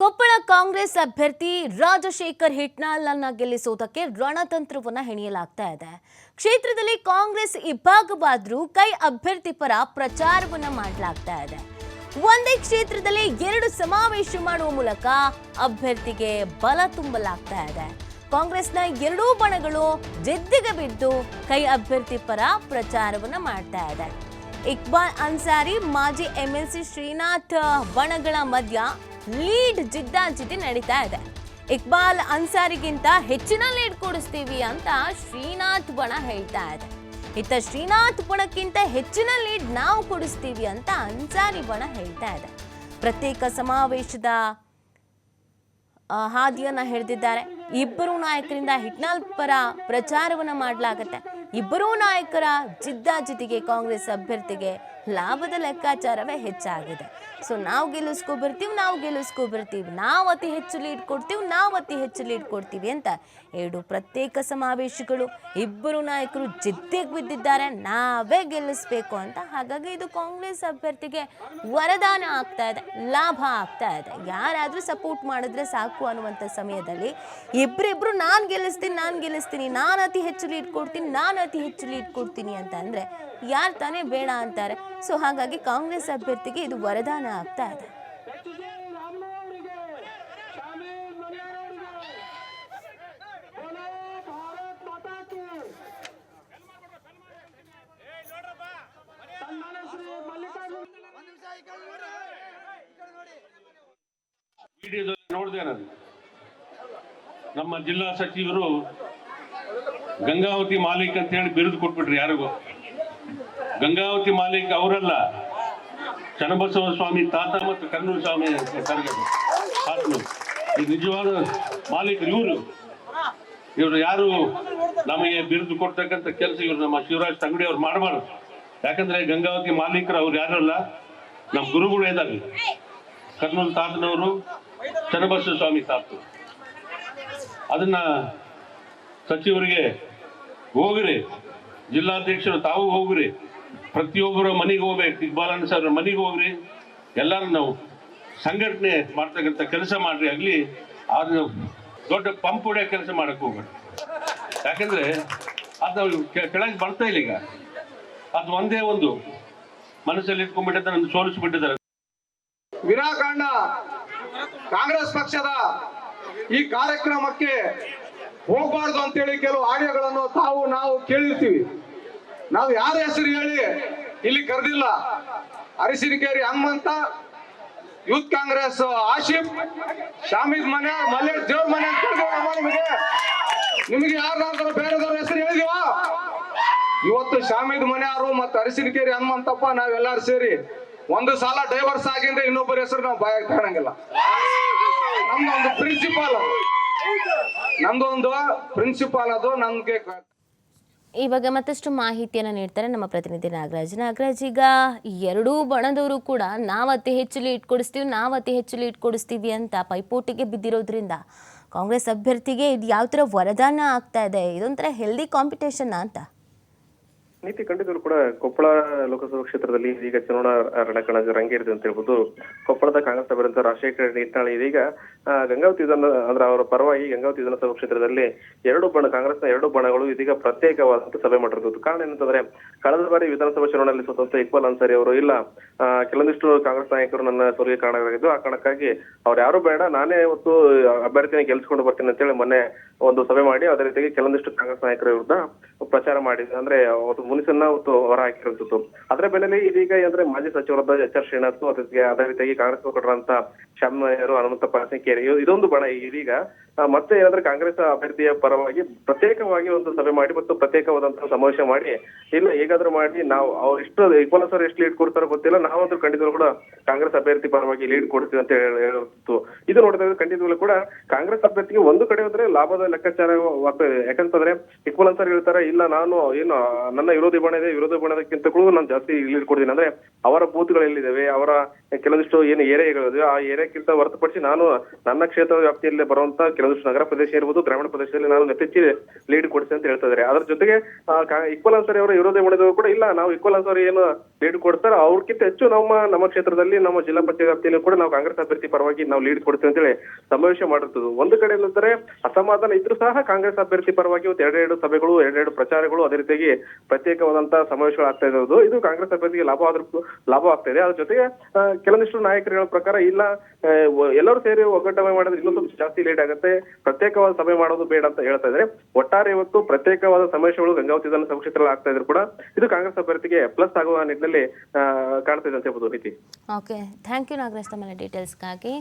ಕೊಪ್ಪಳ ಕಾಂಗ್ರೆಸ್ ಅಭ್ಯರ್ಥಿ ರಾಜಶೇಖರ್ ಹಿಟ್ನಾಳನ್ನ ಗೆಲ್ಲಿಸುವುದಕ್ಕೆ ರಣತಂತ್ರವನ್ನ ಹೆಣೆಯಲಾಗ್ತಾ ಇದೆ. ಕ್ಷೇತ್ರದಲ್ಲಿ ಕಾಂಗ್ರೆಸ್ ಇಬ್ಬಾಗವಾದ್ರೂ ಕೈ ಅಭ್ಯರ್ಥಿ ಪರ ಪ್ರಚಾರವನ್ನ ಮಾಡಲಾಗ್ತಾ ಇದೆ. ಒಂದೇ ಕ್ಷೇತ್ರದಲ್ಲಿ ಎರಡು ಸಮಾವೇಶ ಮಾಡುವ ಮೂಲಕ ಅಭ್ಯರ್ಥಿಗೆ ಬಲ ತುಂಬಲಾಗ್ತಾ ಇದೆ. ಕಾಂಗ್ರೆಸ್ನ ಎರಡೂ ಬಣಗಳು ಜಿದ್ದಿಗೆ ಬಿದ್ದು ಕೈ ಅಭ್ಯರ್ಥಿ ಪರ ಪ್ರಚಾರವನ್ನ ಮಾಡ್ತಾ ಇದೆ. ಇಕ್ಬಾಲ್ ಅನ್ಸಾರಿ, ಮಾಜಿ ಎಂಎಲ್ಸಿ ಶ್ರೀನಾಥ್ ಬಣಗಳ ಮಧ್ಯ ಲೀಡ್ ಜಿದ್ದಾಜಿದ್ದಿ ನಡೀತಾ ಇದೆ. ಇಕ್ಬಾಲ್ ಅನ್ಸಾರಿಗಿಂತ ಹೆಚ್ಚಿನ ಲೀಡ್ ಕೊಡಿಸ್ತೀವಿ ಅಂತ ಶ್ರೀನಾಥ್ ಬಣ ಹೇಳ್ತಾ ಇದೆ. ಇತ್ತ ಶ್ರೀನಾಥ್ ಬಣಕ್ಕಿಂತ ಹೆಚ್ಚಿನ ಲೀಡ್ ನಾವು ಕೊಡಿಸ್ತೀವಿ ಅಂತ ಅನ್ಸಾರಿ ಬಣ ಹೇಳ್ತಾ ಇದೆ. ಪ್ರತ್ಯೇಕ ಸಮಾವೇಶದ ಹಾದಿಯನ್ನು ಹಿಡಿದಿದ್ದಾರೆ. ಇಬ್ಬರು ನಾಯಕರಿಂದ ಹಿಟ್ನಾಲ್ ಪರ ಪ್ರಚಾರವನ್ನ ಮಾಡಲಾಗತ್ತೆ. ಇಬ್ಬರೂ ನಾಯಕರ ಜಿದ್ದಾಜಿದ್ದಿಗೆ ಕಾಂಗ್ರೆಸ್ ಅಭ್ಯರ್ಥಿಗೆ ಲಾಭದ ಲೆಕ್ಕಾಚಾರವೇ ಹೆಚ್ಚಾಗಿದೆ. ಸೊ ನಾವು ಗೆಲ್ಲಿಸ್ಕೊ ಬರ್ತೀವಿ ನಾವು ಗೆಲ್ಲಿಸ್ಕೊ ಬರ್ತೀವಿ ನಾವು ಅತಿ ಹೆಚ್ಚು ಲೀಡ್ ಕೊಡ್ತೀವಿ, ನಾವು ಅತಿ ಹೆಚ್ಚು ಲೀಡ್ ಕೊಡ್ತೀವಿ ಅಂತ ಎರಡು ಪ್ರತ್ಯೇಕ ಸಮಾವೇಶಗಳು. ಇಬ್ಬರು ನಾಯಕರು ಜಿದ್ದಿಗೆ ಬಿದ್ದಿದ್ದಾರೆ, ನಾವೇ ಗೆಲ್ಲಿಸ್ಬೇಕು ಅಂತ. ಹಾಗಾಗಿ ಇದು ಕಾಂಗ್ರೆಸ್ ಅಭ್ಯರ್ಥಿಗೆ ವರದಾನ ಆಗ್ತಾ ಇದೆ, ಲಾಭ ಆಗ್ತಾ ಇದೆ. ಯಾರಾದರೂ ಸಪೋರ್ಟ್ ಮಾಡಿದ್ರೆ ಸಾಕು ಅನ್ನುವಂಥ ಸಮಯದಲ್ಲಿ ಇಬ್ಬರಿಬ್ರು ನಾನು ಗೆಲ್ಲಿಸ್ತೀನಿ ನಾನು ಗೆಲ್ಲಿಸ್ತೀನಿ ನಾನು ಅತಿ ಹೆಚ್ಚು ಲೀಡ್ ಕೊಡ್ತೀನಿ, ನಾನು ಅತಿ ಹೆಚ್ಚು ಲೀಡ್ ಕೊಡ್ತೀನಿ ಅಂತ ಅಂದರೆ ಯಾರು ತಾನೇ ಬೇಡ ಅಂತಾರೆ. ಸೊ ಹಾಗಾಗಿ ಕಾಂಗ್ರೆಸ್ ಅಭ್ಯರ್ಥಿಗೆ ಇದು ವರದಾನ ಆಗ್ತಾ ಇದೆ. ನೋಡಿದೆ ನಾನು ನಮ್ಮ ಜಿಲ್ಲಾ ಸಚಿವರು ಗಂಗಾವತಿ ಮಾಲೀಕ್ ಅಂತ ಹೇಳಿ ಬಿರುದು ಕೊಟ್ಬಿಟ್ರಿ ಯಾರಿಗೂ. ಗಂಗಾವತಿ ಮಾಲೀಕ್ ಅವರಲ್ಲ. ಚನ್ನಬಸವ ಸ್ವಾಮಿ ತಾತ ಮತ್ತು ಕರ್ನೂಲ್ ಸ್ವಾಮಿ ಆತ್ಮರು ಈ ನಿಜವಾದ ಮಾಲೀಕರು ಇವರು. ಇವರು ಯಾರು ನಮಗೆ ಬಿರುದು ಕೊಡ್ತಕ್ಕಂಥ ಕೆಲಸ ಇವರು ನಮ್ಮ ಶಿವರಾಜ್ ತಂಗಡಿ ಅವ್ರು ಮಾಡಬಾರ್ದು. ಯಾಕಂದ್ರೆ ಗಂಗಾವತಿ ಮಾಲೀಕರು ಅವ್ರು ಯಾರಲ್ಲ ನಮ್ಮ ಗುರುಗಳು ಇದ್ದಾರೆ. ಕರ್ನೂಲ್ ತಾತನವರು ಚನ್ನಬಸವ ಸ್ವಾಮಿ ತಾತ ಅದನ್ನ ಸಚಿವರಿಗೆ ಹೋಗ್ರಿ. ಜಿಲ್ಲಾಧ್ಯಕ್ಷರು ತಾವು ಹೋಗ್ರಿ. ಪ್ರತಿಯೊಬ್ಬರ ಮನೆಗೆ ಹೋಗ್ಬೇಕು. ಇಕ್ಬಾಲನ್ ಸರ್ ಮನೆಗೆ ಹೋಗ್ರಿ. ಎಲ್ಲರೂ ನಾವು ಸಂಘಟನೆ ಮಾಡ್ತಕ್ಕಂಥ ಕೆಲಸ ಮಾಡ್ರಿ. ಆಗಲಿ ಆದ್ರೆ ದೊಡ್ಡ ಪಂಪ್ ಹೊಡೆಯೋ ಕೆಲಸ ಮಾಡಕ್ಕೆ ಹೋಗ್ಬೇಡಿ. ಯಾಕಂದ್ರೆ ಅದು ಕೆಳಗೆ ಬರ್ತಾ ಇಲ್ಲ ಈಗ. ಅದು ಒಂದೇ ಒಂದು ಮನಸ್ಸಲ್ಲಿ ಇಟ್ಕೊಂಡ್ಬಿಟ್ಟಿದ್ದಾರೆ ನನ್ನ ಸೋಲಿಸ್ಬಿಟ್ಟಿದ್ದಾರೆ. ವಿನಾಕಾಂಡ ಕಾಂಗ್ರೆಸ್ ಪಕ್ಷದ ಈ ಕಾರ್ಯಕ್ರಮಕ್ಕೆ ಹೋಗಬಾರ್ದು ಅಂತೇಳಿ ಕೆಲವು ಆಡಿಯೋಗಳನ್ನು ತಾವು, ನಾವು ಕೇಳಿರ್ತೀವಿ. ನಾವು ಯಾರ ಹೆಸರು ಹೇಳಿ ಇಲ್ಲಿ ಕರೆದಿಲ್ಲ? ಅರಸಿನಕೇರಿ ಹನುಮಂತ, ಯೂತ್ ಕಾಂಗ್ರೆಸ್ ಆಶಿಫ್ ಶಾಮಿದ್ ಮನೆ, ಮಲ್ಲೇಶ್ ದೇವ್ರ ಮನೆ ನಿಮಗೆ ನಿಮಗೆ ಯಾರು ಬೇರೆದವ್ರ ಹೆಸರು ಹೇಳಿದೀವ ಇವತ್ತು ಶಾಮೀದ್ ಮನೆಯವರು ಮತ್ತೆ ಅರಸಿನಕೇರಿ ಹನುಮಂತಪ್ಪ, ನಾವೆಲ್ಲರೂ ಸೇರಿ ಒಂದು ಸಲ ಡೈವರ್ಸ್ ಆಗಿಂದ ಇನ್ನೊಬ್ಬರ ಹೆಸರು ನಾವು ಬಾಯಾಗ ಕಾಣಂಗಿಲ್ಲ. ನಮ್ದೊಂದು ಪ್ರಿನ್ಸಿಪಾಲ್ ನಮ್ದೊಂದು ಪ್ರಿನ್ಸಿಪಾಲ್ ಅದು, ನಮ್ಗೆ ಬಗ್ಗೆ ಮತ್ತಷ್ಟು ಮಾಹಿತಿಯನ್ನು ನೀಡ್ತಾರೆ ನಮ್ಮ ಪ್ರತಿನಿಧಿ ನಾಗರಾಜ್. ನಾಗರಾಜ್, ಈಗ ಎರಡೂ ಬಣದವರು ಕೂಡ ನಾವು ಅತಿ ಹೆಚ್ಚು ಲೀಟ್ ಕೊಡಿಸ್ತೀವಿ, ನಾವು ಅತಿ ಹೆಚ್ಚು ಲೀಟ್ ಕೊಡಿಸ್ತೀವಿ ಅಂತ ಪೈಪೋಟಿಗೆ ಬಿದ್ದಿರೋದ್ರಿಂದ ಕಾಂಗ್ರೆಸ್ ಅಭ್ಯರ್ಥಿಗೆ ಇದು ಯಾವ ಥರ ವರದಾನ ಆಗ್ತಾ ಇದೆ, ಇದೊಂಥರ ಹೆಲ್ದಿ ಕಾಂಪಿಟೇಷನ್ ಅಂತ? ನೀತಿ ಖಂಡಿತರು ಕೂಡ ಕೊಪ್ಪಳ ಲೋಕಸಭಾ ಕ್ಷೇತ್ರದಲ್ಲಿ ಇದೀಗ ಚುನಾವಣಾ ರಣಕಣ ರಂಗೇರಿದೆ ಅಂತ ಹೇಳ್ಬೋದು. ಕೊಪ್ಪಳದ ಕಾಂಗ್ರೆಸ್ ಅಭ್ಯರ್ಥಿ ರಾಜಶೇಖರ ನಿಟ್ಟಾಳಿ ಇದೀಗ ಗಂಗಾವತಿ ವಿಧಾನ ಅಂದ್ರೆ ಅವರ ಪರವಾಗಿ ಗಂಗಾವತಿ ವಿಧಾನಸಭಾ ಕ್ಷೇತ್ರದಲ್ಲಿ ಎರಡು ಬಣ ಕಾಂಗ್ರೆಸ್ನ ಎರಡು ಬಣಗಳು ಇದೀಗ ಪ್ರತ್ಯೇಕವಾದಂತ ಸಭೆ ಮಾಡಿರೋದು. ಕಾರಣ ಏನಂತಂದ್ರೆ, ಕಳೆದ ಬಾರಿ ವಿಧಾನಸಭಾ ಚುನಾವಣೆಯಲ್ಲಿ ಸ್ವತಂತ್ರ ಇಕ್ಬಾಲ್ ಅನ್ಸಾರಿ ಅವರು ಇಲ್ಲ ಕೆಲವೊಂದಿಷ್ಟು ಕಾಂಗ್ರೆಸ್ ನಾಯಕರು ನನ್ನ ಸೋಲಿಗೆ ಕಾರಣವಾಗಿದ್ದು ಆ ಕಾರಣಕ್ಕಾಗಿ ಅವ್ರು ಯಾರು ಬೇಡ, ನಾನೇ ಇವತ್ತು ಅಭ್ಯರ್ಥಿನ ಗೆಲ್ಸ್ಕೊಂಡು ಬರ್ತೀನಿ ಅಂತ ಹೇಳಿ ಮೊನ್ನೆ ಒಂದು ಸಭೆ ಮಾಡಿ ಅದೇ ರೀತಿಯಾಗಿ ಕೆಲವೊಂದಿಷ್ಟು ಕಾಂಗ್ರೆಸ್ ನಾಯಕರ ವಿರುದ್ಧ ಪ್ರಚಾರ ಮಾಡಿದ್ರು. ಅಂದ್ರೆ ಅವತ್ತು ಮುನಿಸನ್ನ ಅವತ್ತು ಹೊರ ಹಾಕಿರುವಂತದ್ದು. ಅದರ ಬೆಲೆಯಲ್ಲಿ ಇದೀಗ ಅಂದ್ರೆ ಮಾಜಿ ಸಚಿವರಾದ ಎಚ್ ಆರ್ ಅದಕ್ಕೆ ಅದೇ ರೀತಿಯಾಗಿ ಕಾಂಗ್ರೆಸ್ ಮುಖಂಡರಂತ ಶಾಮ್ಯರು ಹನುಮಂತಪ್ಪ ಸಿಂಕೇರಿ ಇದೊಂದು ಬಣ ಇದೀಗ. ಮತ್ತೆ ಏನಂದ್ರೆ ಕಾಂಗ್ರೆಸ್ ಅಭ್ಯರ್ಥಿಯ ಪರವಾಗಿ ಪ್ರತ್ಯೇಕವಾಗಿ ಒಂದು ಸಭೆ ಮಾಡಿ ಮತ್ತು ಪ್ರತ್ಯೇಕವಾದಂತಹ ಸಮಾವೇಶ ಮಾಡಿ, ಇಲ್ಲ ಹೇಗಾದ್ರೂ ಮಾಡಿ ನಾವು ಅವ್ರು ಎಷ್ಟು ಇಕ್ಬಾಲ್ ಸರ್ ಎಷ್ಟು ಲೀಡ್ ಕೊಡ್ತಾರೋ ಗೊತ್ತಿಲ್ಲ, ನಾವಂತೂ ಖಂಡಿತ ಕೂಡ ಕಾಂಗ್ರೆಸ್ ಅಭ್ಯರ್ಥಿ ಪರವಾಗಿ ಲೀಡ್ ಕೊಡ್ತೀವಿ ಅಂತ ಹೇಳಿ ಹೇಳಿತ್ತು. ಇದು ನೋಡಿದ್ರೆ ಖಂಡಿತವಾಗ್ಲೂ ಕೂಡ ಕಾಂಗ್ರೆಸ್ ಅಭ್ಯರ್ಥಿಗೆ ಒಂದು ಕಡೆ ಹೋದ್ರೆ ಲಾಭದ ಲೆಕ್ಕಾಚಾರ ಯಾಕಂತಂದ್ರೆ ಇಕ್ವಲ್ ಅನ್ಸರ್ ಹೇಳ್ತಾರೆ, ಇಲ್ಲ ನಾನು ಏನು, ನನ್ನ ವಿರೋಧಿ ಬಣ ಇದೆ ವಿರೋಧಿ ಬಣದಕ್ಕಿಂತ ಕೂಡ ನಾನು ಜಾಸ್ತಿ ಲೀಡ್ ಕೊಡ್ತೀನಿ. ಅಂದ್ರೆ ಅವರ ಬೂತ್ಗಳು ಎಲ್ಲಿದ್ದಾವೆ, ಅವರ ಕೆಲವೊಂದಿಷ್ಟು ಏನು ಏರಿಯಾಗಳಿವೆ ಆ ಏರಿಯಾಕ್ಕಿಂತ ಹೊರತುಪಡಿಸಿ ನಾನು ನನ್ನ ಕ್ಷೇತ್ರ ವ್ಯಾಪ್ತಿಯಲ್ಲಿ ಬರುವಂತ ಕೆಲವೊಂದಿಷ್ಟು ನಗರ ಪ್ರದೇಶ ಇರ್ಬೋದು, ಗ್ರಾಮೀಣ ಪ್ರದೇಶದಲ್ಲಿ ನಾನು ಹೆಚ್ಚಿ ಲೀಡ್ ಕೊಡ್ತೀನಿ ಅಂತ ಹೇಳ್ತಾ ಇದ್ದಾರೆ. ಅದ್ರ ಜೊತೆಗೆ ಇಕ್ಬಾಲ್ ಅನ್ಸಾರಿ ಅವರ ವಿರೋಧಿ ಬಣದವರು ಕೂಡ ಇಲ್ಲ, ನಾವು ಇಕ್ವಲ್ ಅನ್ಸರ್ ಏನು ಲೀಡ್ ಕೊಡ್ತಾರೆ ಅವ್ರಕ್ಕಿಂತ ಹೆಚ್ಚು ನಮ್ಮ ನಮ್ಮ ಕ್ಷೇತ್ರದಲ್ಲಿ ನಮ್ಮ ಜಿಲ್ಲಾ ಪಂಚಾಯತ್ ವ್ಯಾಪ್ತಿಯಲ್ಲಿ ಕೂಡ ನಾವು ಕಾಂಗ್ರೆಸ್ ಅಭ್ಯರ್ಥಿ ಪರವಾಗಿ ನಾವು ಲೀಡ್ ಕೊಡ್ತೀವಿ ಅಂತೇಳಿ ಸಮಾವೇಶ ಮಾಡಿರ್ತದೆ. ಒಂದು ಕಡೆ ಏನಂತಾರೆ ಅಸಮಾಧಾನ ಇದ್ರೂ ಸಹ ಕಾಂಗ್ರೆಸ್ ಅಭ್ಯರ್ಥಿ ಪರವಾಗಿ ಎರಡೆರಡು ಸಭೆಗಳು, ಎರಡೆರಡು ಪ್ರಚಾರಗಳು ಅದೇ ರೀತಿಯಾಗಿ ಪ್ರತ್ಯೇಕವಾದಂತಹ ಸಮಾವೇಶಗಳು ಆಗ್ತಾ ಇರೋದು. ಇದು ಕಾಂಗ್ರೆಸ್ ಅಭ್ಯರ್ಥಿಗೆ ಲಾಭ ಆದ್ರೂ ಲಾಭ ಆಗ್ತಾ ಇದೆ. ಅದ್ರ ಜೊತೆಗೆ ಕೆಲವೊಂದಿಷ್ಟು ನಾಯಕರು ನಾಯಕರುಗಳ ಪ್ರಕಾರ ಇಲ್ಲ ಎಲ್ಲರೂ ಸೇರಿ ಒಗ್ಗಟ್ಟ ಮಾಡಿದ್ರೆ ಇನ್ನೊಂದು ಸ್ವಲ್ಪ ಜಾಸ್ತಿ ಲೇಟ್ ಆಗುತ್ತೆ. ಪ್ರತ್ಯೇಕವಾದ ಸಭೆ ಮಾಡೋದು ಬೇಡ ಅಂತ ಹೇಳ್ತಾ ಇದ್ರೆ ಒಟ್ಟಾರೆ ಇವತ್ತು ಪ್ರತ್ಯೇಕವಾದ ಸಮಾವೇಶಗಳು ಗಂಗಾವತಿ ಕ್ಷೇತ್ರದಲ್ಲಿ ಆಗ್ತಾ ಇದ್ರು ಕೂಡ ಇದು ಕಾಂಗ್ರೆಸ್ ಅಭ್ಯರ್ಥಿಗೆ ಪ್ಲಸ್ ಆಗುವ ನಿಟ್ಟಿನಲ್ಲಿ ಕಾಣ್ತಾ ಇದೆ ಅಂತ ಹೇಳ್ಬೋದು ನೀತಿ ಓಕೆ ಥ್ಯಾಂಕ್ ಯು ನಾಗರಾಜ್ ತಮ್ಮ ಡೀಟೇಲ್ಸ್ಗಾಗಿ.